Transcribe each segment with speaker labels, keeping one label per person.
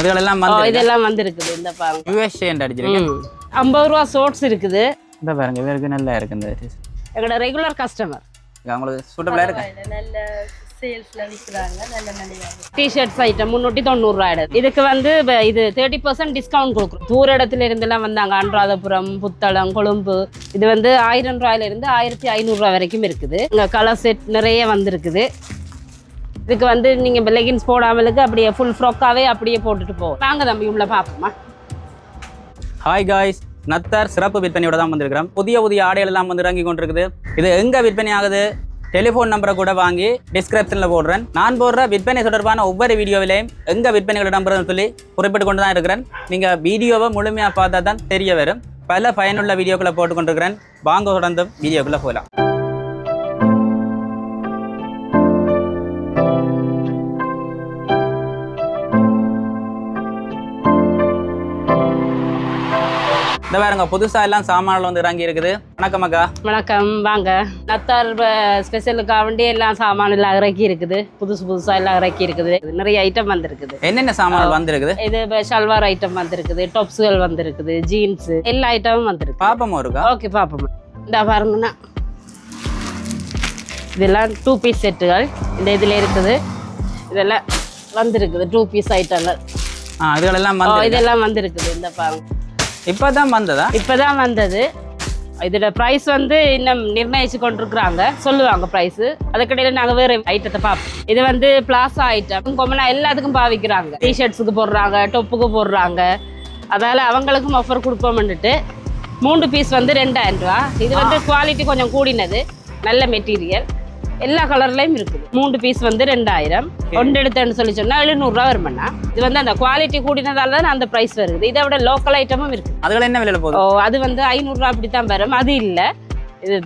Speaker 1: இதுகளெல்லாம்
Speaker 2: ஓ,
Speaker 1: வந்து
Speaker 2: இதெல்லாம் வந்திருக்குது இந்த பாருங்க.
Speaker 1: யூஎஸ்ஏ அடிச்சிருக்கேன்.
Speaker 2: ஐம்பது ரூபா சோட்ஸ் இருக்குது.
Speaker 1: இந்த பாருங்க இவருக்கு நல்லா இருக்கு இந்த இது.
Speaker 2: எங்களோட ரெகுலர் கஸ்டமர்
Speaker 1: அவங்களுக்கு சூட்டபிளாக இருக்கு?
Speaker 3: நல்ல
Speaker 2: டிஷர்ட்ஸ் ஐட்டம் முன்னூற்றி தொண்ணூறுரூவா இதுக்கு வந்து இது தேர்ட்டி பர்சன்ட் டிஸ்கவுண்ட் கொடுக்குறோம். தூர இடத்துல இருந்தெல்லாம் வந்தாங்க. அனுராதபுரம் புத்தளம் கொழும்பு. இது வந்து ஆயிரம் ரூபாயில இருந்து ஆயிரத்தி ஐநூறுரூவா வரைக்கும் இருக்குது. இங்கே கலர் செட் நிறைய வந்திருக்குது. இதுக்கு வந்து நீங்கள் லெகின்ஸ் போடாமலுக்கு அப்படியே ஃபுல் ஃப்ராக்காகவே அப்படியே போட்டுட்டு போவோம் வாங்க தம்பி உள்ள பார்ப்போமா
Speaker 1: ஹாய் காய்ஸ் நத்தர் சிறப்பு விற்பனையோட தான் வந்திருக்கிறோம். புதிய புதிய ஆடைகள் எல்லாம் வந்து இறங்கி கொண்டிருக்குது. இது எங்க விற்பனை ஆகுது? டெலிஃபோன் நம்பரை கூட வாங்கி டிஸ்கிரிப்ஷனில் போடுறேன். நான் போடுற விற்பனை தொடர்பான ஒவ்வொரு வீடியோவிலையும் எங்க விற்பனைகள் இடம்பெறும் சொல்லி குறிப்பிட்டு கொண்டு தான் இருக்கிறேன். நீங்க வீடியோவை முழுமையாக பார்த்தா தான் தெரிய வரும். பல பயனுள்ள வீடியோக்களை போட்டுக்கொண்டிருக்கிறேன் வாங்க தொடர்ந்து வீடியோக்குள்ள போகலாம். இந்த பாருங்க புதுசா எல்லாம் சாமான்கள் வந்து இறங்கி இருக்குது. வணக்கம் அக்கா.
Speaker 2: வணக்கம் வாங்க. நத்தார் ஸ்பெஷலுக்காக வேண்டி எல்லாம் சாமான் எல்லாம் இறக்கி இருக்குது. புதுசு புதுசாக எல்லாம் இறக்கி இருக்குது. நிறைய ஐட்டம் வந்திருக்குது.
Speaker 1: என்னென்ன சாமான்கள் வந்திருக்குது?
Speaker 2: இது ஷல்வார் ஐட்டம் வந்திருக்குது டாப்ஸுகள் வந்திருக்குது ஜீன்ஸ் எல்லா ஐட்டமும் வந்திருக்கு.
Speaker 1: பாப்பமா இருக்கா?
Speaker 2: ஓகே பாப்போம். இந்த பாருங்கண்ணா இதெல்லாம் டூ பீஸ் செட்டுகள் இந்த இதில் இருக்குது. இதெல்லாம் வந்திருக்குது டூ பீஸ் ஐட்டங்கள்
Speaker 1: வந்து
Speaker 2: இதெல்லாம் வந்திருக்குது இந்த பாருங்க.
Speaker 1: இப்பதான் வந்ததா?
Speaker 2: இப்பதான் வந்தது. இதோட ப்ரைஸ் வந்து இன்னும் நிர்ணயிச்சு கொண்டிருக்கிறாங்க. சொல்லுவாங்க ப்ரைஸ் அதுக்கடையில் நாங்கள் வேறு ஐட்டத்தை பார்ப்போம் இது வந்து பிளாசா ஐட்டம் கொமனா எல்லாத்துக்கும் பாவிக்கிறாங்க. டிஷர்ட்ஸுக்கு போடுறாங்க டொப்புக்கு போடுறாங்க. அதால் அவங்களுக்கும் ஆஃபர் கொடுப்போம்னுட்டு மூன்று பீஸ் வந்து ரெண்டாயிரம் ரூபா. இது வந்து குவாலிட்டி கொஞ்சம் கூடினது. நல்ல மெட்டீரியல் எல்லா கலர்லையும் இருக்குது. மூன்று பீஸ் வந்து ரெண்டாயிரம். ஒன்று எடுத்தேன்னு சொல்லி சொன்னால் எழுநூறுரூவா வருமாண்ணா. இது வந்து அந்த குவாலிட்டி கூடினதால தான் அந்த ப்ரைஸ் வருது. இதை விட லோக்கல் ஐட்டமும் இருக்குது.
Speaker 1: அதுகள் என்ன விலையில
Speaker 2: ஓ
Speaker 1: போகுது
Speaker 2: அது வந்து ஐநூறுரூவா அப்படி தான் வரும். அது இல்லை. இது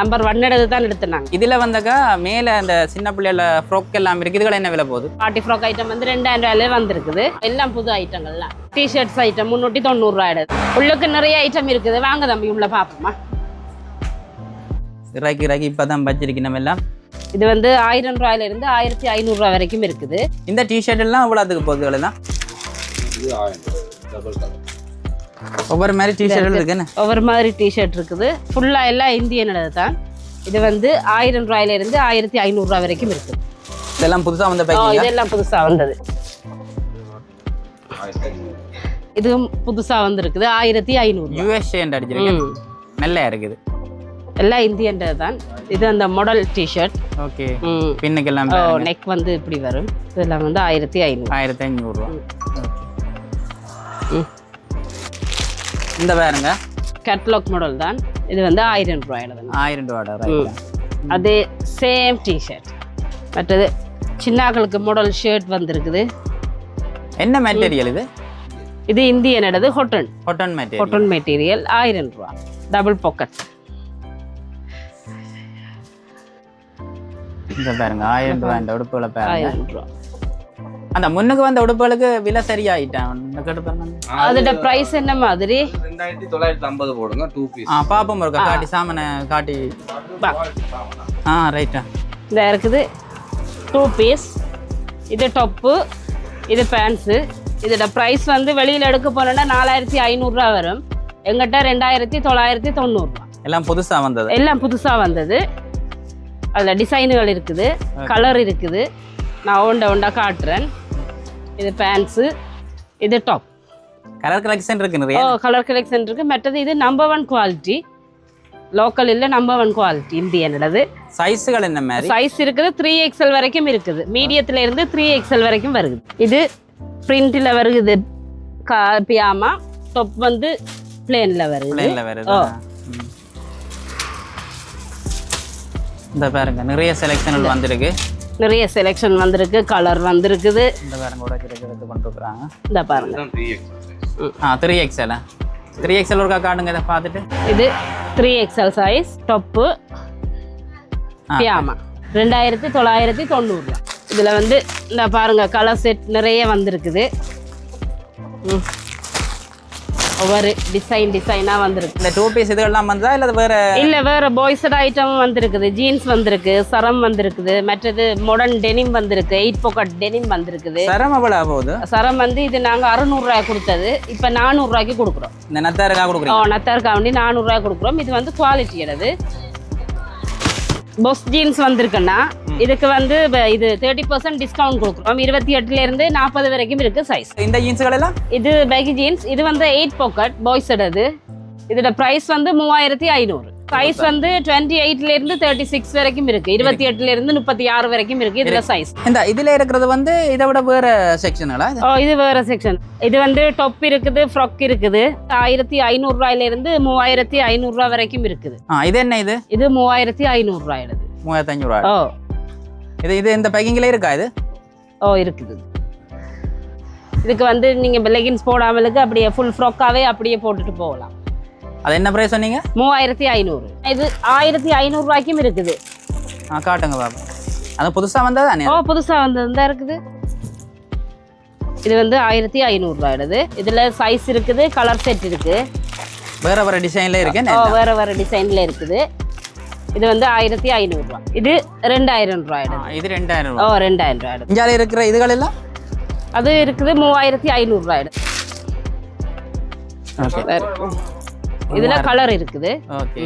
Speaker 2: நம்பர் ஒன் எடுத்து தான் எடுத்துனாங்க.
Speaker 1: இதுல வந்தாக்கா மேல அந்த சின்ன பிள்ளைகள ஃப்ராக் எல்லாம் இருக்கு. இதுகள் என்ன விலை போகுது?
Speaker 2: பார்ட்டி ஃப்ராக் ஐட்டம் வந்து ரெண்டாயிரம் ரூபாயிலே வந்திருக்குது. எல்லாம் புது ஐட்டங்கள்லாம் டிஷர்ட்ஸ் ஐட்டம் முந்நூற்றி தொண்ணூறுரூவா எடுது உள்ளுக்கு நிறைய ஐட்டம் இருக்குது. வாங்க தம்பி உள்ள பார்ப்போமா
Speaker 1: இறக்கி இறக்கி இப்பதான் வச்சிருக்கு நம்ம எல்லாம்.
Speaker 2: இது வந்து ஆயிரம் ரூபாயில இருந்து ஆயிரத்தி ஐநூறுரூவா வரைக்கும் இருக்குது.
Speaker 1: இந்த டிஷர்ட் எல்லாம் இவ்வளோத்துக்கு போகுது எல்லாம் ஒவ்வொரு மாதிரி டிஷர்ட் இருக்குன்னு?
Speaker 2: ஒவ்வொரு மாதிரி டிஷர்ட் இருக்குது. ஃபுல்லாக எல்லாம் இந்தியனோட தான் இது வந்து ஆயிரம் ரூபாயில இருந்து ஆயிரத்தி ஐநூறுரூவா வரைக்கும் இருக்குது.
Speaker 1: இதெல்லாம் புதுசா வந்த பேக்கிங்
Speaker 2: இதெல்லாம் புதுசாக வந்தது. இதுவும் புதுசாக வந்திருக்குது. ஆயிரத்தி ஐநூறு
Speaker 1: யூஎஸ்ஏ அடிச்சிருக்கு. நல்லா இருக்குது.
Speaker 2: எல்லாம் இந்தியன்றது தான். இது அந்த மாடல் டிஷர்ட்
Speaker 1: ஓகே. பின்னுக்கெல்லாம்
Speaker 2: நெக் வந்து இப்படி வரும். இதெல்லாம் வந்து ஆயிரத்தி ஐநூறு.
Speaker 1: ஆயிரத்தி ஐநூறுரூவா. இந்த பாருங்க
Speaker 2: கேட்லாக் மாடல் தான். இது வந்து ஆயிரம் ரூபாயில தான்
Speaker 1: ஆயிரம் ரைட்
Speaker 2: அது சேம் டிஷர்ட் மற்றது சின்னாக்களுக்கு மாடல் ஷர்ட் வந்திருக்குது.
Speaker 1: என்ன மெட்டீரியல் இது?
Speaker 2: இது இந்தியனோடது cotton
Speaker 1: cotton material
Speaker 2: cotton material ஆயிரம் ரூபா. டபுள் பாக்கெட்
Speaker 1: இந்த பாருங்க ஆயிரம் ரூபாய் இந்த உடுப்புகளை பாருங்க. அந்த முன்னுக்கு வந்த உடுப்புகளுக்கு விலை சரியாயிட்டான்
Speaker 2: அதோட ப்ரைஸ் என்ன மாதிரி?
Speaker 4: ரெண்டாயிரத்தி தொள்ளாயிரத்தி ஐம்பது போடுங்க டூ பீஸ்
Speaker 1: ஆ பாப்போம் இருக்கா காட்டி சாமனை காட்டி. ஆ ரைட்டா
Speaker 2: இந்த இருக்குது. டூ பீஸ் இது டொப்பு இது பேண்ட்ஸு இதோட ப்ரைஸ் வந்து வெளியில் எடுக்க போனோன்னா நாலாயிரத்தி ஐநூறுரூவா வரும். எங்கிட்ட ரெண்டாயிரத்தி தொள்ளாயிரத்தி தொண்ணூறுரூவா.
Speaker 1: எல்லாம் புதுசா வந்தது.
Speaker 2: எல்லாம் புதுசாக வந்தது. அதில் டிசைனுகள் இருக்குது கலர் இருக்குது. நான் ஒண்டை ஒண்டா காட்டுறேன். இது பேண்ட்ஸு இது டாப்
Speaker 1: கலர் கலெக்ஷன் இருக்கு நிறைய.
Speaker 2: ஓ கலர் கலெக்ஷன் இருக்குது மற்றது இது நம்பர் ஒன் குவாலிட்டி லோக்கல் இல்லை நம்பர் ஒன் குவாலிட்டி இந்தியனது
Speaker 1: சைஸுகள் என்ன மாதிரி?
Speaker 2: சைஸ் இருக்குது த்ரீ எக்ஸ்எல் வரைக்கும் இருக்குது. மீடியத்தில் இருந்து த்ரீ எக்ஸ்எல் வரைக்கும் வருது. இது பிரிண்டில் வருகுது கா பியாமா டொப் வந்து பிளேனில் வருது.
Speaker 1: வருது. இந்த பாருங்க நிறைய செலெக்ஷன்கள் வந்திருக்கு.
Speaker 2: நிறைய செலெக்ஷன் வந்திருக்கு கலர் வந்திருக்குது.
Speaker 1: இந்த பாருங்க கூட எடுத்து கொண்டு இருக்கிறாங்க
Speaker 2: இந்த பாருங்க.
Speaker 1: ஆ த்ரீ எக்ஸ்எல் த்ரீ எக்ஸ்எல் ஒருக்கா காட்டுங்க இதை பார்த்துட்டு.
Speaker 2: இது three XL size top pyjama ரெண்டாயிரத்தி தொள்ளாயிரத்தி தொண்ணூறுரூவா இதில் வந்து இந்த பாருங்க கலர் செட் நிறைய வந்திருக்குது. ம். ஒவ்வொரு டிசைன் டிசைனா வந்திருக்கு.
Speaker 1: இந்த டூ பீஸ் இதுகள்லாம் வந்ததா இல்லை வேற?
Speaker 2: இல்ல வேற பாய்ஸோட ஐட்டம் வந்திருக்குது ஜீன்ஸ் வந்திருக்கு சரம் வந்திருக்குது மற்றது மாடர்ன் டெனிம் வந்திருக்கு எயிட் பாக்கெட் டெனிம் வந்திருக்குது.
Speaker 1: சரம் எவ்வளோ போகுது
Speaker 2: சரம் வந்து இது நாங்க அறுநூறுவாய் கொடுத்தது இப்ப நானூறுரூவாய்க்கு கொடுக்குறோம்.
Speaker 1: இந்த நத்தாருக்கா
Speaker 2: ஓ
Speaker 1: கொடுக்குறீங்க?
Speaker 2: நத்தாருக்கா வேண்டி நானூறுரூவாய் கொடுக்குறோம். இது வந்து குவாலிட்டியோடது பொஸ் ஜீன்ஸ் வந்திருக்குன்னா இதுக்கு வந்து இது தேர்ட்டி பர்சன்ட் டிஸ்கவுண்ட் கொடுக்குறோம் இருபத்தி எட்டுல இருந்து நாற்பது வரைக்கும் இருக்கு சைஸ்
Speaker 1: இந்த ஜீன்ஸுகள் எல்லாம்?
Speaker 2: இது பேகி ஜீன்ஸ் இது வந்து எயிட் பாக்கெட் பாய்ஸோடது இதோட ப்ரைஸ் வந்து மூவாயிரத்தி ஐநூறு. சைஸ் வந்து டுவெண்ட்டி எயிட்ல இருந்து தேர்ட்டி சிக்ஸ் வரைக்கும் இருக்கு. இருபத்தி எட்டுல இருந்து முப்பத்தி ஆறு வரைக்கும் இருக்கு இதுல சைஸ்
Speaker 1: இந்த இதுல இருக்கிறது வந்து இதை விட வேற செக்ஷனுங்களா
Speaker 2: ஓ இது வேற செக்ஷன் இது வந்து டொப் இருக்குது ஃப்ராக் இருக்குது. ஆயிரத்தி ஐநூறுரூவாயில இருந்து மூவாயிரத்தி ஐநூறுரூவா வரைக்கும் இருக்குது.
Speaker 1: இது என்ன இது?
Speaker 2: இது மூவாயிரத்தி ஐநூறுரூவாயிடுது
Speaker 1: மூவாயிரத்தி அஞ்சூறு ரூபா.
Speaker 2: ஓ.
Speaker 1: இது இது இந்த பேக்கிங்ல இருக்கா இது?
Speaker 2: ஓ இருக்குது. இதுக்கு வந்து நீங்க லெகின்ஸ் போடாமலுக்கு அப்படியே ஃபுல் ஃப்ராக்காவே அப்படியே போட்டுட்டு போகலாம்.
Speaker 1: அது என்ன ப்ரைஸ் சொன்னீங்க?
Speaker 2: மூவாயிரத்தி ஐநூறு. இது ஆயிரத்தி ஐநூறுரூவாய்க்கும் இருக்குது.
Speaker 1: ஆ காட்டுங்க பாப்பா அது புதுசா வந்தா தானே
Speaker 2: ஓ புதுசா வந்தது தான் இருக்குது. இது வந்து ஆயிரத்தி ஐநூறுரூவாயிடுது இதுல சைஸ் இருக்குது கலர் செட் இருக்கு
Speaker 1: வேற வேற டிசைன்ல இருக்கு
Speaker 2: வேற வேற டிசைன்ல இருக்குது. இது வந்து ஆயிரத்தி ஐநூறுரூவா இது ரெண்டாயிரம் ரூபாயிடுது
Speaker 1: ஆ, இது ரெண்டாயிரம்
Speaker 2: ஓ
Speaker 1: ரூபா
Speaker 2: ரெண்டாயிரம் ரூபாயிடுது
Speaker 1: இஞ்சால இருக்கிற இதுகள் எல்லாம்?
Speaker 2: அது இருக்குது மூவாயிரத்தி ஐநூறுரூவாயிடுது
Speaker 1: ஓகே.
Speaker 2: இதுல கலர் இருக்குது.
Speaker 1: ஓகே.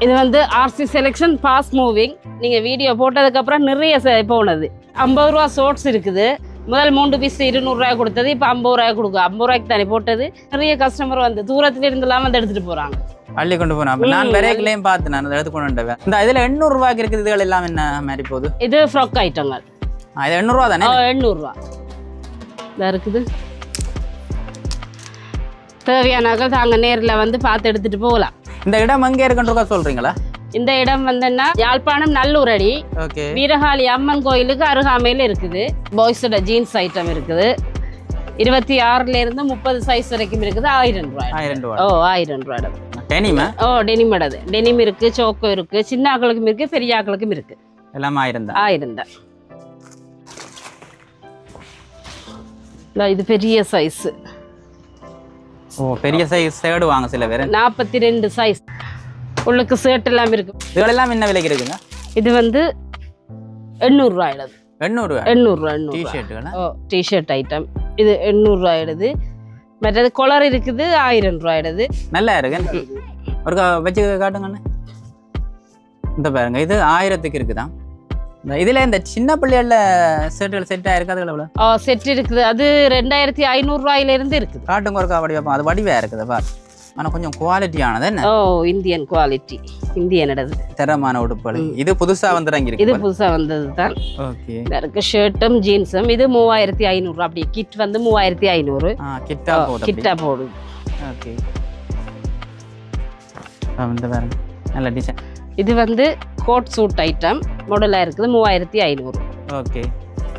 Speaker 2: இது வந்து ஆர்சி செலெக்ஷன் ஃபாஸ்ட் மூவிங் நீங்கள் வீடியோ போட்டதுக்கப்புறம் நிறைய செ- போனது. ஐம்பது ரூபா ஷோர்ட்ஸ் இருக்குது. முதல் மூன்று பீஸ் இருநூறுவாய் கொடுத்தது இப்போ ஐம்பது ரூபாய் கொடுக்கும் ஐம்பது ரூபாய்க்கு தானே போட்டது? நிறைய கஸ்டமர் வந்து தூரத்துல இருந்தெல்லாம் வந்து எடுத்துட்டு போறாங்க.
Speaker 1: அள்ளி கொண்டு அப்ப நான். விரைக்கிலையும் பார்த்து நான் எடுத்து கொண்டு வந்துட்டேன். இந்த இதுல எண்ணூறு ரூபாய்க்கு இருக்குது இதுகள் எல்லாம் என்ன மாதிரி போகுது?
Speaker 2: இது ஃப்ராக் ஐட்டங்கள்
Speaker 1: இது எண்ணூறு ரூபா தானே?
Speaker 2: எண்ணூறுரூவா இதாக இருக்குது. தேவையானாக்கள் தாங்க நேரில் வந்து பார்த்து எடுத்துட்டு போகலாம்.
Speaker 1: இந்த இடம் எங்க இருக்குன்றதா சொல்றீங்களா?
Speaker 2: இந்த இடம் வந்துன்னா யாழ்ப்பாணம் நல்லூரடி. வீரகாளி அம்மன் கோயிலுக்கு அருகாமையில் இருக்குது. பாய்ஸோட ஜீன்ஸ் ஐட்டம் இருக்குது. இருபத்தி ஆறுல இருந்து முப்பது சைஸ் வரைக்கும் இருக்குது. ஆயிரம் ரூபாய்.
Speaker 1: ஆயிரம்
Speaker 2: ஓ ஆயிரம் ரூபாய்
Speaker 1: டெனிமா
Speaker 2: ஓ டெனிம் இடது டெனிம் இருக்கு சோக்கோ இருக்கு சின்ன ஆக்களுக்கும் இருக்கு பெரிய ஆக்களுக்கும் இருக்கு.
Speaker 1: எல்லாம் ஆயிரம் தான்.
Speaker 2: ஆயிரம் தான். இதோ பெரிய சைஸ்
Speaker 1: ஓ பெரிய சைஸ் சேடு வாங்க சில பேர்.
Speaker 2: நாற்பத்தி ரெண்டு சைஸ் உள்ளுக்கு ஷர்ட் எல்லாம் இருக்கு.
Speaker 1: இதுகள் எல்லாம் என்ன விலைக்கு இருக்குங்க?
Speaker 2: இது வந்து எண்ணூறுரூவா இடது
Speaker 1: எண்ணூறு ரூபா
Speaker 2: எண்ணூறுரூவா எண்ணூறு டிஷர்ட் ஐட்டம் இது எண்ணூறுரூவா ஆயிடுது மற்றது கொலர் இருக்குது ஆயிரம் ரூபாய் ஆயிடுது
Speaker 1: நல்லா இருக்கு. ஒரு வச்சு காட்டுங்கண்ணே இந்த பாருங்க இது ஆயிரத்துக்கு இருக்குதான் இதுல இந்த சின்ன பிள்ளைகள செட்டுகள் செட் ஆயிருக்கு அதுகள் எவ்வளவு
Speaker 2: செட் இருக்குது. அது ரெண்டாயிரத்தி ஐநூறுரூவாயிலிருந்து இருக்குது.
Speaker 1: காட்டுங்க ஒரு வடி வைப்போம் அது வடிவா இருக்குது பாரு. ஆனா கொஞ்சம் குவாலிட்டியானது என்ன?
Speaker 2: ஓ இந்தியன் குவாலிட்டி இந்தியனோடது
Speaker 1: தரமான உடுப்புகள். இது புதுசா வந்து
Speaker 2: இது புதுசாக வந்தது தான்
Speaker 1: ஓகே.
Speaker 2: இருக்கு ஷர்ட்டும் ஜீன்ஸும் இது மூவாயிரத்தி ஐநூறு. அப்படி கிட் வந்து மூவாயிரத்தி ஐநூறு.
Speaker 1: கிட்டா
Speaker 2: கிட்டா போடுது
Speaker 1: ஓகே. இந்த பாருங்க நல்ல டிசைன்
Speaker 2: இது வந்து கோட் சூட் ஐட்டம் மாடலாக இருக்குது மூவாயிரத்தி ஐநூறு.
Speaker 1: ஓகே.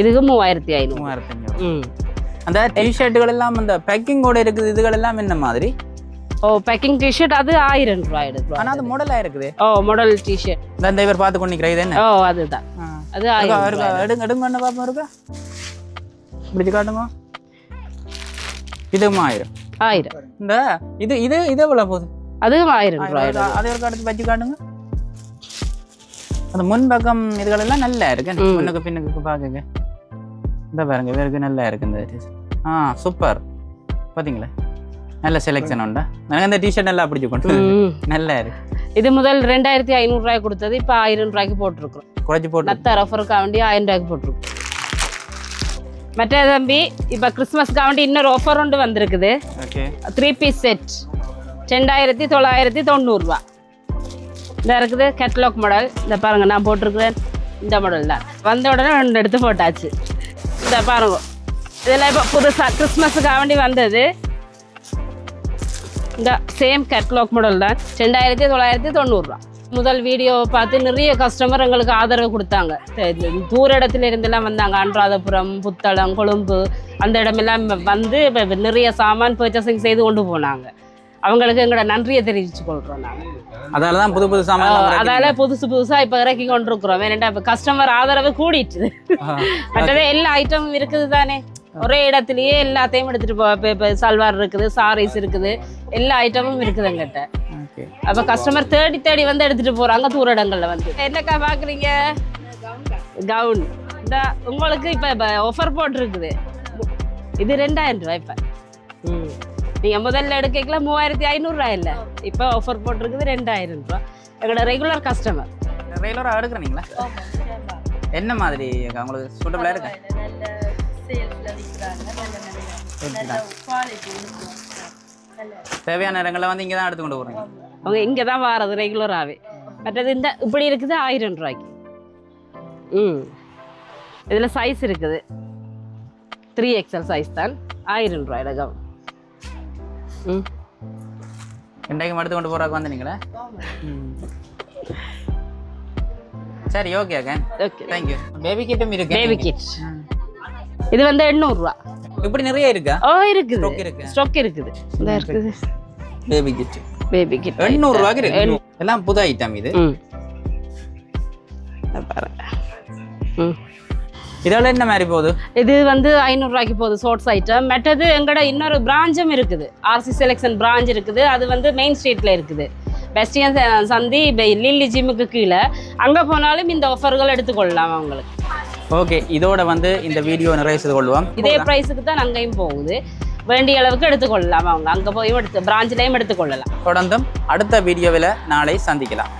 Speaker 2: இதுக்கு மூவாயிரத்தி ஐநூறு.
Speaker 1: மூவாயிரத்தி அஞ்சூறு
Speaker 2: ம்.
Speaker 1: அந்த டிஷர்ட்டுகள் எல்லாம் அந்த பேக்கிங்கோட இருக்குது இதுகள் எல்லாம் என்ன மாதிரி?
Speaker 2: ஓ பேக்கிங் டிஷர்ட் அது ஆயிரம் ரூபாய் எடுத்து
Speaker 1: ஆனா அது மாடலா இருக்குது.
Speaker 2: ஓ மாடல் டிஷர்ட்
Speaker 1: இந்த இவர் பார்த்து கொண்டு இது என்ன?
Speaker 2: ஓ அதுதான். அது ஆயிரம்.
Speaker 1: எடுங்க எடுங்க என்ன பாப்போம் இருக்கா? இப்படி காட்டுங்க. இதுவும் ஆயிரம்.
Speaker 2: ஆயிரம்.
Speaker 1: இந்த இது இது இது எவ்வளவு போகுது?
Speaker 2: அதுவும் ஆயிரம் ரூபாய்
Speaker 1: அதை ஒரு அடுத்து வச்சு காட்டுங்க. அந்த முன் பக்கம் இதுகள் எல்லாம் நல்லா இருக்கு. முன்னுக்கு பின்னுக்கு பாக்குங்க இந்த பாருங்க இவருக்கு நல்லா இருக்கு இந்த. ஆ சூப்பர். பாத்தீங்களா? நல்ல செலெக்ஷன் உண்டா? எனக்கு இந்த டிஷர்ட் நல்லா பிடிச்சி கொண்டு
Speaker 2: ம்.
Speaker 1: நல்லா இருக்கு.
Speaker 2: இது முதல் ரெண்டாயிரத்தி ஐநூறு ரூபாய் கொடுத்தது இப்போ ஆயிரம் ரூபாய்க்கு போட்டிருக்கிறோம்.
Speaker 1: குறைச்சி போட்டு
Speaker 2: நத்த ரஃபருக்காக வேண்டி ஆயிரம் ரூபாய்க்கு போட்டிருக்கோம் மற்ற தம்பி இப்போ கிறிஸ்மஸ்க்காக வேண்டி இன்னொரு ஆஃபர் ஒன்று வந்திருக்குது. த்ரீ பீஸ் செட் ரெண்டாயிரத்தி தொள்ளாயிரத்தி தொண்ணூறுரூவா இந்த இருக்குது கேட்லாக் மாடல் இந்த பாருங்க நான் போட்டிருக்கிறேன். இந்த மாடல் தான். வந்த உடனே ரெண்டு எடுத்து போட்டாச்சு. இந்த பாருங்க. இதெல்லாம் இப்போ புதுசாக கிறிஸ்மஸுக்காக வேண்டி வந்தது. இந்த சேம் கேட்லாக் மாடல் தான். ரெண்டாயிரத்தி தொள்ளாயிரத்தி தொண்ணூறுரூவா முதல் வீடியோவை பார்த்து நிறைய கஸ்டமர் எங்களுக்கு ஆதரவு கொடுத்தாங்க. தூர இடத்துல இருந்தெல்லாம் வந்தாங்க. அனுராதபுரம் புத்தளம் கொழும்பு அந்த இடமெல்லாம் வந்து இப்ப நிறைய சாமான் பர்ச்சேசிங் செய்து கொண்டு போனாங்க. அவங்களுக்கு எங்களோட நன்றியை தெரிவிச்சு கொள்றோம் நாங்கள்
Speaker 1: அதால தான் புது புது சாமான்
Speaker 2: அதால புதுசு புதுசா இப்ப இறக்கி கொண்டிருக்கிறோம். இப்ப கஸ்டமர் ஆதரவு கூடிட்டு. மற்றது எல்லா ஐட்டமும் இருக்குது தானே. ஒரே இடத்துலயே எல்லாத்தையும் எடுத்துட்டு போ இப்போ சல்வார் இருக்குது சாரீஸ் இருக்குது. எல்லா ஐட்டமும் இருக்குது எங்கிட்ட
Speaker 1: ஓகே
Speaker 2: அப்ப கஸ்டமர் தேடி தேடி வந்து எடுத்துட்டு போறாங்க தூர இடங்கள்ல வந்து. என்னக்கா பாக்குறீங்க? கவுன் இந்த உங்களுக்கு இப்ப இப்ப ஆஃபர் போட்டிருக்குது. இது ரெண்டாயிரம் ரூபாய் இப்ப. நீங்க முதல்ல எடுக்கல மூவாயிரத்தி ஐநூறுரூவா இல்ல. இப்ப ஆஃபர் போட்டிருக்குது ரெண்டாயிரம் ரூபாய். எங்களோட ரெகுலர் கஸ்டமர்
Speaker 1: ரெகுலராக எடுக்கிறீங்களா? என்ன மாதிரி? உங்களுக்கு சூட்டபிளாக இருக்கு? தேவையான இடங்களை வந்து இங்கே தான் எடுத்து கொண்டு போகிறீங்க
Speaker 2: அவங்க இங்க தான் வாரது ரெகுலராகவே மற்றது இந்த இப்படி இருக்குது ஆயிரம் ரூபாய்க்கு. ம். இதுல சைஸ் இருக்குது. த்ரீ எக்ஸல் சைஸ் தான். ஆயிரம் ரூபாயில கவுன் ம்.
Speaker 1: இன்றைக்கு எடுத்து கொண்டு போகிறாக்கு வந்தீங்களா? சரி ஓகே அக்கா
Speaker 2: ஓகே
Speaker 1: தேங்க்யூ பேபி கிட்டும் இருக்கு.
Speaker 2: பேபி கிட் இது வந்து எண்ணூறுரூவா
Speaker 1: இப்படி நிறைய இருக்கா?
Speaker 2: ஓ இருக்குது.
Speaker 1: இருக்கு.
Speaker 2: ஸ்டாக் இருக்குது. இந்த இருக்குது.
Speaker 1: பேபி கிட்
Speaker 2: பேபி கிட்
Speaker 1: எண்ணூறு ரூபாய்க்கு இருக்கு. எல்லாம் புது ஐட்டம் இது.
Speaker 2: ம். இதை பாரு. ம்.
Speaker 1: இதோட என்ன மாதிரி போகுது?
Speaker 2: இது வந்து ஐநூறுரூவாய்க்கு போகுது ஷார்ட்ஸ் ஐட்டம் மற்றது எங்கட இன்னொரு பிராஞ்சும் இருக்குது. ஆர்சி செலெக்ஷன் பிராஞ்ச் இருக்குது. அது வந்து மெயின் ஸ்ட்ரீட்டில் இருக்குது. பெஸ்டியன் சந்தி பெ- லில்லி ஜிம்முக்கு கீழே. அங்கே போனாலும் இந்த ஆஃபர்கள் எடுத்துக்கொள்ளலாம் அவங்களுக்கு.
Speaker 1: ஓகே இதோட வந்து இந்த வீடியோ நிறைவு செய்து கொள்வோம்.
Speaker 2: இதே ப்ரைஸுக்கு தான் அங்கேயும் போகுது. வேண்டிய அளவுக்கு எடுத்துக்கொள்ளலாம் அவங்க. அங்கே போய் எடுத்து பிராஞ்சிலையும் எடுத்துக்கொள்ளலாம்.
Speaker 1: தொடர்ந்தும் அடுத்த வீடியோவில் நாளை சந்திக்கலாம்.